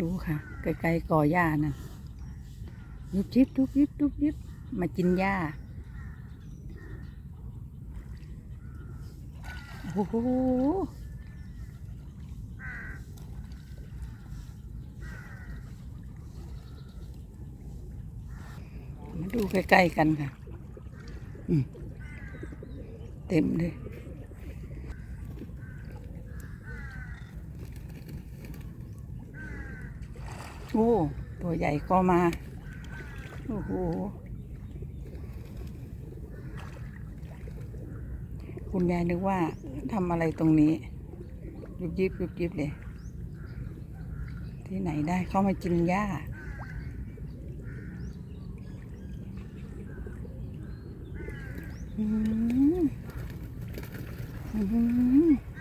ดูค่ะ ไกลๆก่อหญ้านั่นยุบยิบยุบยิบยุบยิบมากินหญ้าโอ้โหมาดูใกล้ๆกันค่ะอืมเต็มเลย โอ้ตัวใหญ่ก็มา โอ้โห คุณยายนึกว่าทำอะไรตรงนี้ ยุบยิบยุบยิบเลย ที่ไหนได้เข้ามากินหญ้าอืมอืม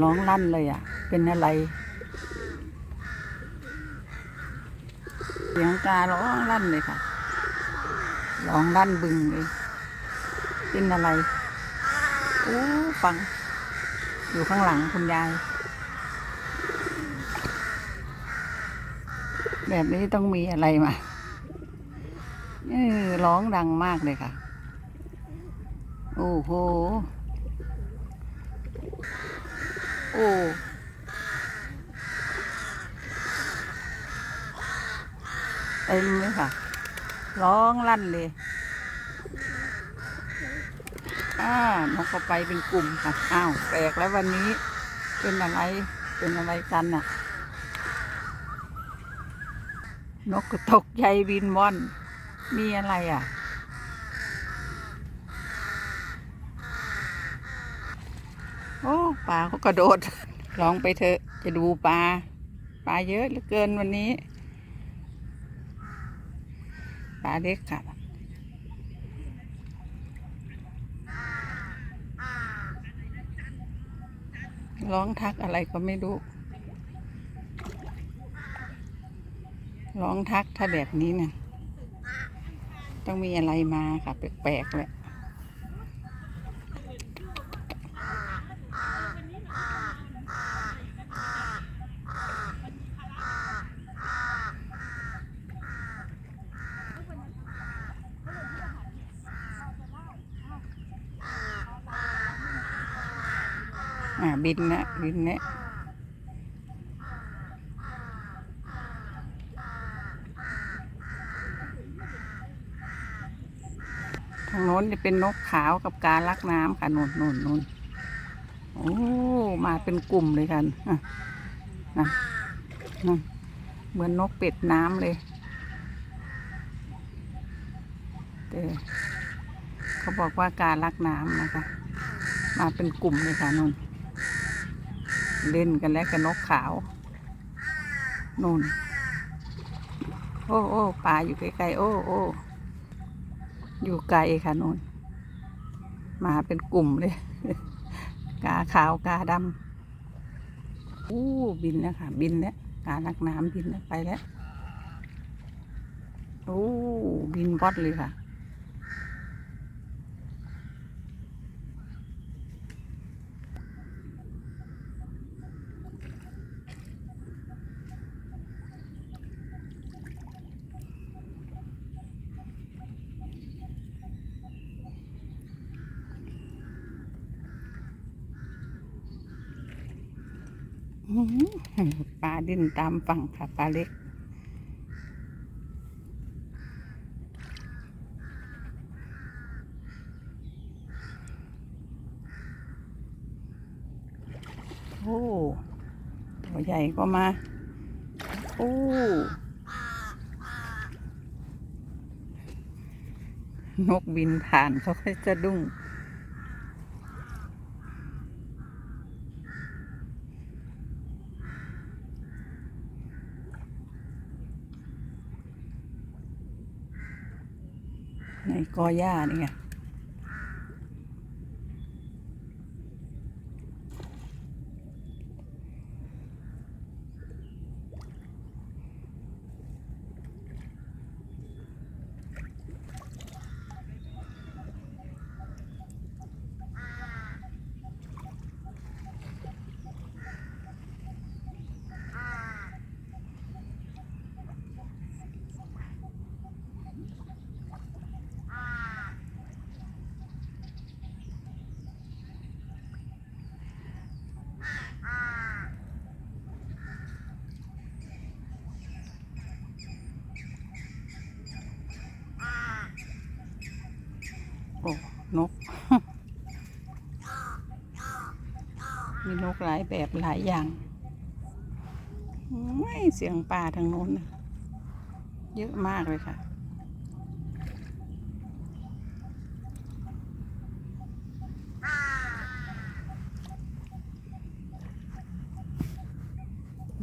ร้องลั่นเลยอะ เป็นอะไรเสียงการ้องลั่นเลยค่ะ ร้องลั่นบึงเลย เป็นอะไรโอ้ฟัง อยู่ข้างหลังคุณยาย แบบนี้ต้องมีอะไรมาเออร้องดังมากเลยค่ะ โอ้โห โอ้เต็มเลยค่ะ ร้องลั่นเลยอ่านกก็ไปเป็นกลุ่มค่ะ อ้าว แปลกแล้ววันนี้ เป็นอะไร เป็นอะไรกันน่ะ นกก็ตกใจบินว่อน มีอะไรอะ โอ้ ปลาเขากระโดด ลองไปเถอะ จะดูปลา ปลาเยอะเหลือเกินวันนี้ ปลาเล็กค่ะ ร้องทักอะไรก็ไม่รู้ ร้องทักถ้าแบบนี้เนะต้องมีอะไรมาค่ะ แปลกๆแหละ อ่า บินนะบินเนี่ยทางโน้นจะเป็นนกขาวกับการลักน้ำค่ะนุ่นนุ่นนุ่นโอ้มาเป็นกลุ่มเลยกันอะนั่นนั่นเหมือนนกเป็ดน้ำเลยแต่เขาบอกว่าการลักน้ำนะคะ มาเป็นกลุ่มเลยค่ะนุ่น เล่นกันแล้วกับนกขาวนู่นโอ้โอ้ปลาอยู่ไกลๆโอ้โอ้อยู่ไกลค่ะนู่นมาเป็นกลุ่มเลย กาขาวกาดำอู้บินแล้วค่ะ บินแล้วกาลักน้ำบินแล้วไปแล้วโอ้บินบอดเลยค่ะ อื้อหือ ปลาดิ้นตามฝั่งค่ะปลาเล็ก โอ้ตัวใหญ่ก็มา โอ้นกบินผ่านเขาก็จะดุ้ง กอหญ้านี่ไงโอ้ นก มีนกหลายแบบหลายอย่างไม่เสียงป่าทางโน้นเยอะมากเลยค่ะ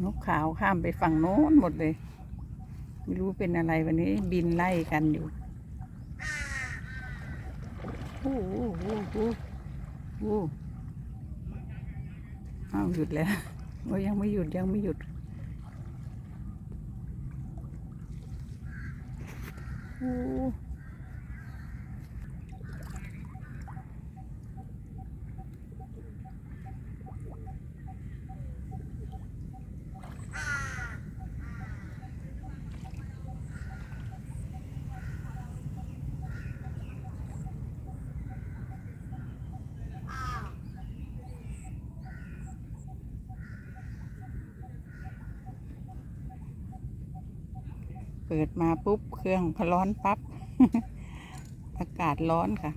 นกขาวข้ามไปฝั่งโน้นหมดเลย ไม่รู้เป็นอะไรวันนี้บินไล่กันอยู่โอ้โหโอ้โหโอ้โห อ้าวหยุดแล้วโอ้ยยังไม่หยุดยังไม่หยุด โอ้ เปิดมาปุ๊บ เครื่องก็ร้อนปับ๊บ อากาศร้อนค่ะ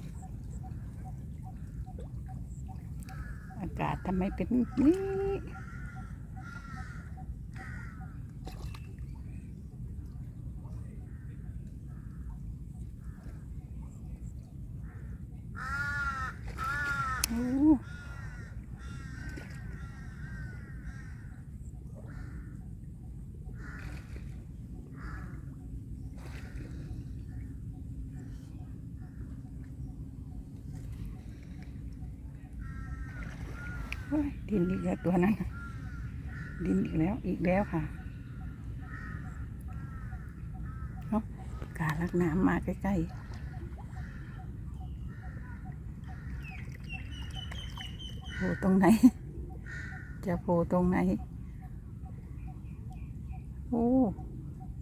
อากาศทำไมเป็นนี้ โอ้โอ้ยดินอีกแล้วตัวนั้นน่ะดินอีก แล้วอีกแล้วค่ะเนาะการลักน้ำมาใกล้ๆโผล่ตรงไหน จะโผล่ตรงไหน โอ้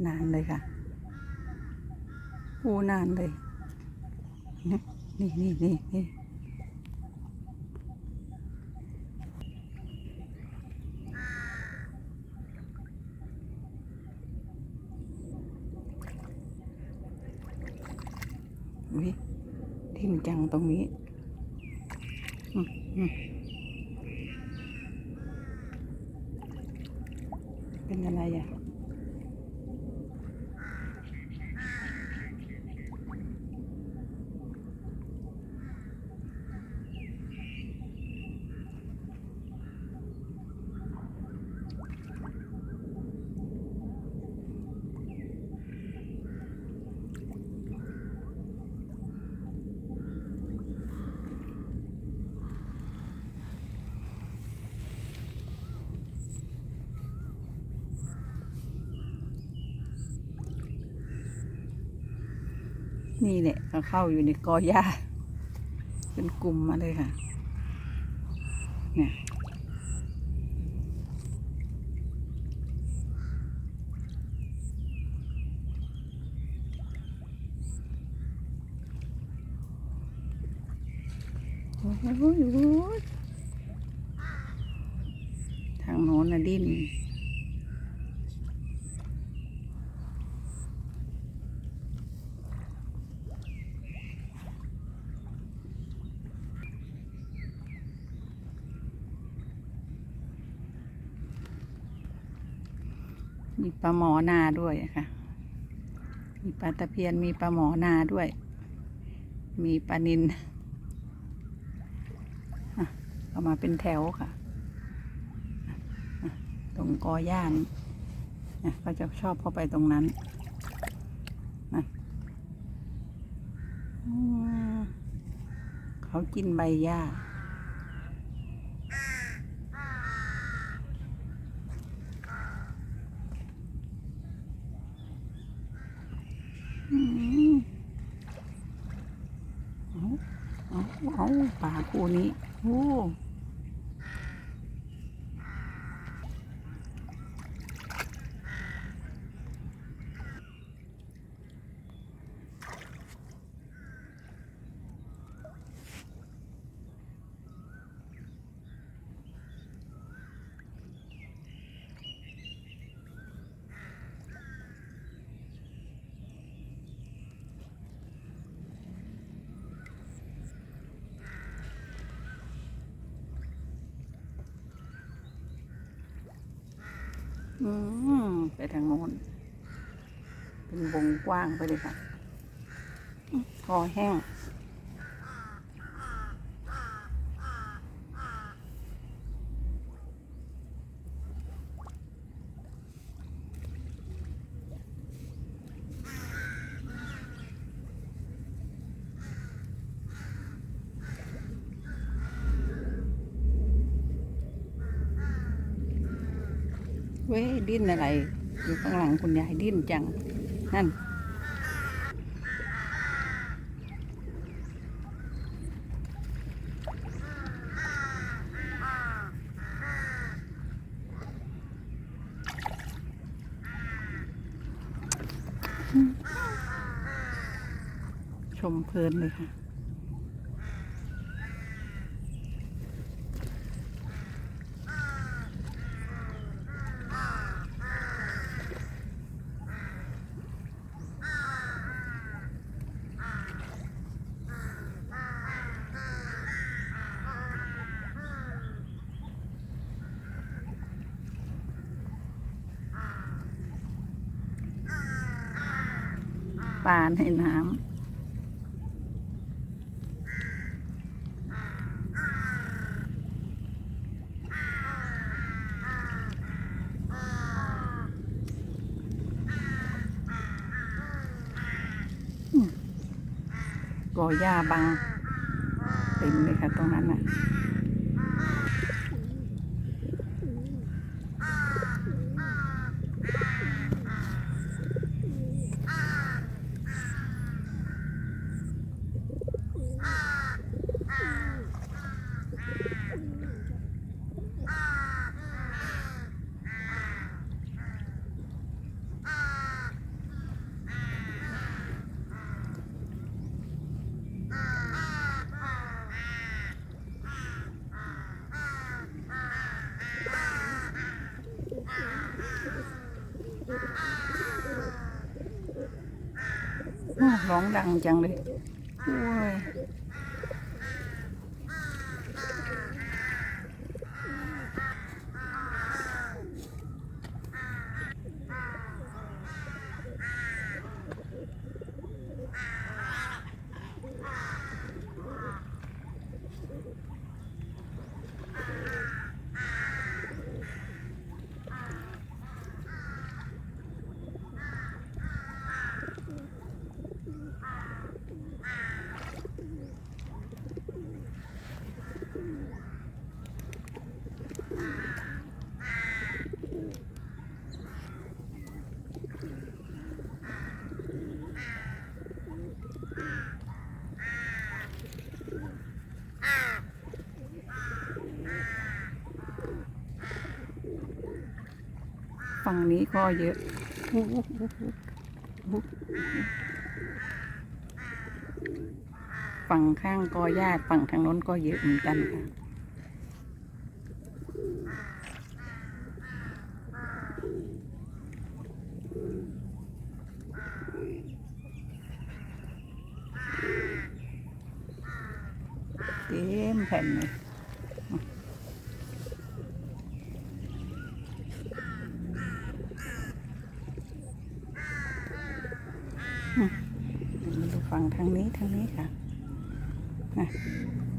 นานเลยค่ะ โอ้ นานเลย นี่นี่นี่นี่ วิทิมจังตรงนี้เป็นอะไรอะ นี่แหละก็เข้าอยู่ในกอหญ้าเป็นกลุ่มมาเลยค่ะ เนี่ย โอ้โหโอ้โหทางโน้นนะดิ้น มีปลาหมอนาด้วยค่ะ มีปลาตะเพียน มีปลาหมอนาด้วย มีปลานินอะเอามาเป็นแถวค่ะ ตรงกอหญ้านี่นะก็จะชอบเข้าไปตรงนั้นนะเขากินใบหญ้า อืมเอา เอาเอปลาคู่นี้โอ้ อืมไปทางโน้น เป็นวงกว้างไปเลยค่ะ คอแห้ง เว้ยดิ้นอะไร อยู่ข้างหลังคุณยายดิ้นจัง นั่น ชมเพลินเลยค่ะ ลาในน้ำก่อหญ้าบังเต็มเลยค่ะตรงนั้นน่ะ ร้องดังจังเลยโอ้ย ฝั่งนี้ก็เยอะ ฝั่งข้างก็ญาติฝั่งทางโน้นก็เยอะเหมือนกันค่ะเต็มแผ่นเลยางนี้ค่ะนะ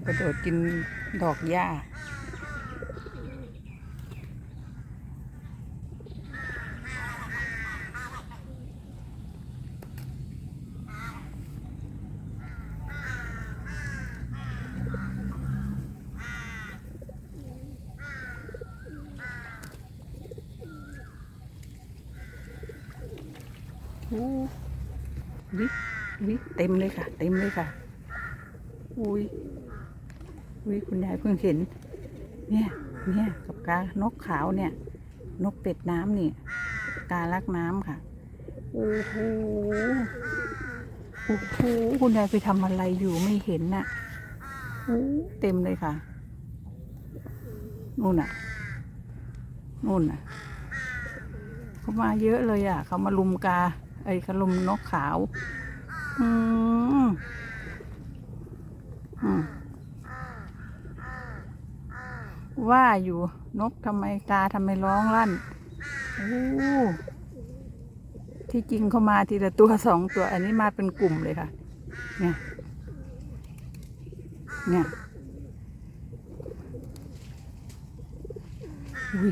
กระโดดกินดอกหญ้าอู้ดิ วิเต็มเลยค่ะ เต็มเลยค่ะ อุ้ยอุ้ยคุณยายเพิ่งเห็น เนี่ย เนี่ยกับกานกขาวเนี่ย นกเป็ดน้ำนี่กาลักน้ำค่ะ โอ้โห โอ้โห คุณยายไปทำอะไรอยู่ไม่เห็นน่ะโอ้เต็มเลยค่ะ นู่นน่ะ นู่นน่ะ เขามาเยอะเลยอะ เขามาลุมกา ไอ้เขาลุมนกขาว อืมว่าอยู่นกทำไมกาทำไมร้องลั่นโอ้ที่จริงเขามาทีละตัวสองตัว อันนี้มาเป็นกลุ่มเลยค่ะ เนี่ย เนี่ยอุ้ย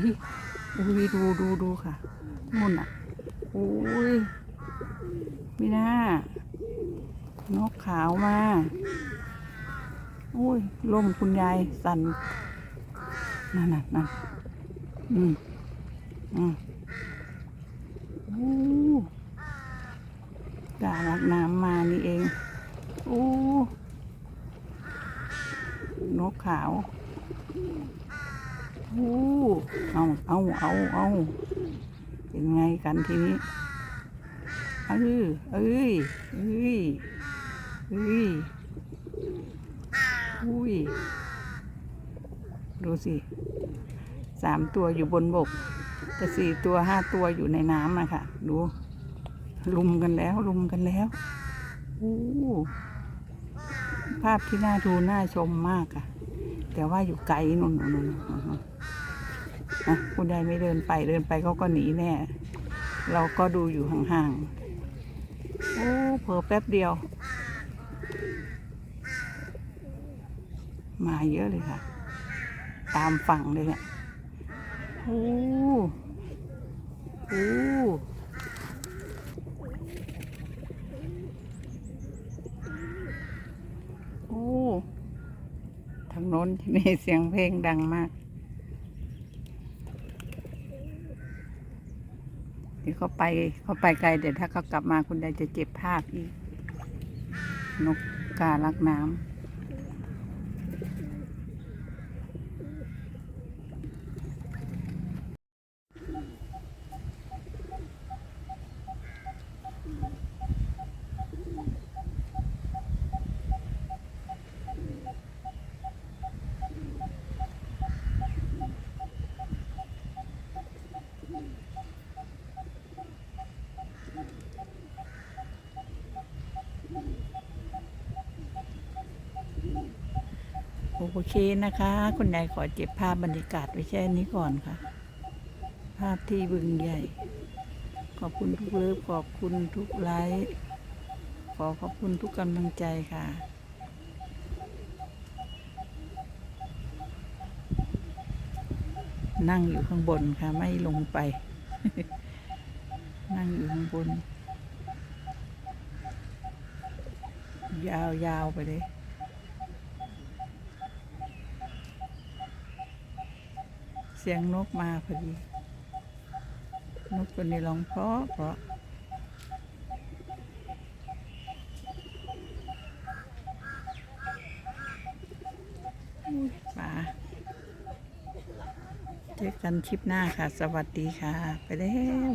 อุ้ยดูดูดูค่ะนู่นอะอุ้ยมีหน้า นกขาวมาอุ้ยล่มคุณยายสั่นนั่นน่ะนั่นอืมอืมโอ้กาลักน้ำมานี่เองโอ้นกขาวโอ้เอาเอาเอาเอาเป็นไงกันทีนี้เออเอ้ยเอ้ย เอ้ยอุ้ย ดูสิ สามตัวอยู่บนบก แต่สี่ตัวห้าตัวอยู่ในน้ำนะคะดู ลุมกันแล้วลุมกันแล้วโอ้ภาพที่น่าดูน่าชมมากค่ะแต่ว่าอยู่ไกลนู่นนู่นนู่นนู่นนู่นนะคุณยายไม่เดินไปเดินไปเขาก็หนีแน่ เราก็ดูอยู่ห่างๆ โอ้เผลอแป๊บเดียว มาเยอะเลยค่ะ ตามฝั่งเลยเนี่ยโอ้โอ้โอ้ทางโน้นมีเสียงเพลงดังมากเดี๋ยวเขาไปเขาไปไกลเดี๋ยวถ้าเขากลับมาคุณยายจะเจ็บภาพอีก นกกาลักน้ำ โอเคนะคะ คุณยายขอเก็บภาพบรรยากาศไว้แค่นี้ก่อนค่ะ ภาพที่บึงใหญ่ ขอบคุณทุกเลิฟขอบคุณทุกไลค์ขอขอบคุณทุกกำลังใจค่ะนั่งอยู่ข้างบนค่ะ ไม่ลงไป นั่งอยู่ข้างบน ยาวๆไปเลย เสียงนกมาพอดี นกตัวนี้ร้องเพราะเพราะอุ๊ยป่าเจอกันคลิปหน้าค่ะ สวัสดีค่ะ ไปแล้ว